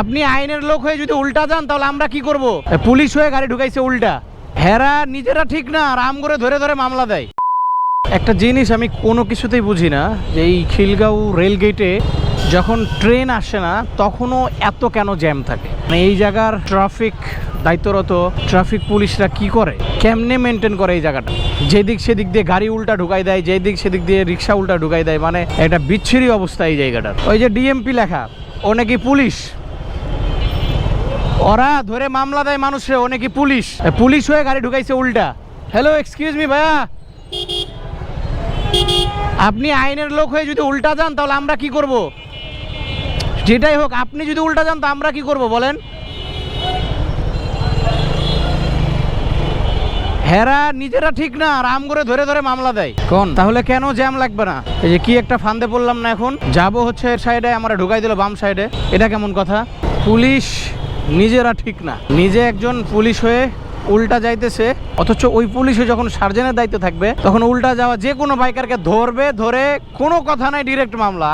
আপনি আইনের লোক হয়ে যদি উল্টা যান, তাহলে আমরা কি করব? পুলিশ হয়ে গাড়ি ঢুকাইছে উল্টা। হেরা নিজেরা ঠিক না রাম করে ধরে ধরে মামলা দেয়। একটা জিনিস আমি কোনো কিছুতেই বুঝি না, যে এই খিলগাঁও রেল গেটে যখন ট্রেন আসে না, তখনও এত কেন জ্যাম থাকে? মানে এই জায়গার ট্রাফিক দায়িত্বরত ট্রাফিক পুলিশরা কি করে? কেমনে মেনটেন করে এই জায়গাটা? যেদিক সেদিক দিয়ে গাড়ি উল্টা ঢুকাই দেয়, যেদিক সেদিক দিয়ে রিক্সা উল্টা ঢুকাই দেয় মানে একটা বিচ্ছিরি অবস্থা এই জায়গাটার। ওই যে ডিএমপি লেখা ও নাকি পুলিশ ওরা ধরে মামলা দেয় মানুষে অনেকে পুলিশ। পুলিশ হয়ে গাড়ি ঢুকাইছে উল্টা। হ্যালো এক্সকিউজ মি ভাইয়া। আপনি আইনের লোক হয়ে যদি উল্টা যান, তাহলে আমরা কি করব? যেটাই হোক, আপনি যদি উল্টা যান, তো আমরা কি করব, বলেন? হেরা নিজেরা ঠিক না রাম করে ধরে ধরে মামলা দেয়। কোন? তাহলে কেন জ্যাম লাগবে না? এই যে কি একটা ফান্দে পড়লাম না এখন? যাব হচ্ছে এর সাইডে আমরা ঢুকাই দিল বাম সাইডে এটা কেমন কথা? পুলিশ নিজেরা ঠিক না। নিজে একজন পুলিশ হয়ে উল্টা যাইতেছে, অথচ ওই পুলিশে যখন সার্জেনের দায়িত্ব থাকবে, তখন উল্টা যাওয়া যে কোনো বাইকারকে ধরবে, ধরে কোনো কথা নাই ডিরেক্ট মামলা।